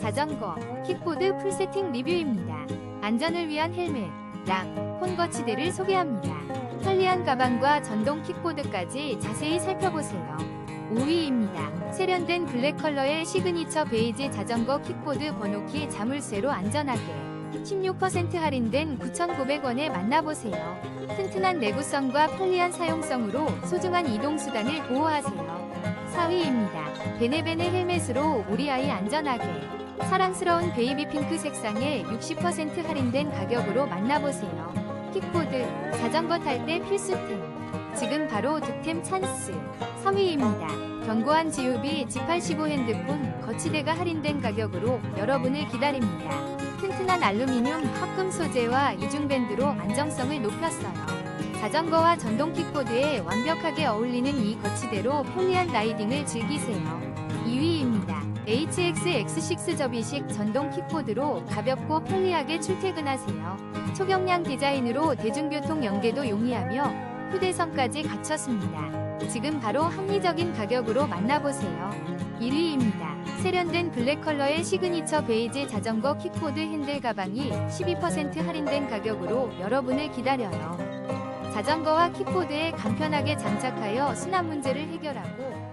자전거, 킥보드 풀세팅 리뷰입니다. 안전을 위한 헬멧, 락, 폰거치대를 소개합니다. 편리한 가방과 전동 킥보드까지 자세히 살펴보세요. 5위입니다. 세련된 블랙 컬러의 시그니처 베이지 자전거 킥보드 번호키 자물쇠로 안전하게 16% 할인된 9,900원에 만나보세요. 튼튼한 내구성과 편리한 사용성으로 소중한 이동수단을 보호하세요. 4위입니다. 베네베네 헬멧으로 우리 아이 안전하게 사랑스러운 베이비 핑크 색상의 60% 할인된 가격으로 만나보세요. 킥보드, 자전거 탈 때 필수템. 지금 바로 득템 찬스. 3위입니다. 견고한 지우비 G85 핸드폰 거치대가 할인된 가격으로 여러분을 기다립니다. 튼튼한 알루미늄 합금 소재와 이중밴드로 안정성을 높였어요. 자전거와 전동 킥보드에 완벽하게 어울리는 이 거치대로 편리한 라이딩을 즐기세요. 2위입니다. HX X6 접이식 전동 킥보드로 가볍고 편리하게 출퇴근하세요. 초경량 디자인으로 대중교통 연계도 용이하며 휴대성까지 갖췄습니다. 지금 바로 합리적인 가격으로 만나보세요. 1위입니다. 세련된 블랙 컬러의 시그니처 베이지 자전거 킥보드 핸들 가방이 12% 할인된 가격으로 여러분을 기다려요. 자전거와 킥보드에 간편하게 장착하여 수납 문제를 해결하고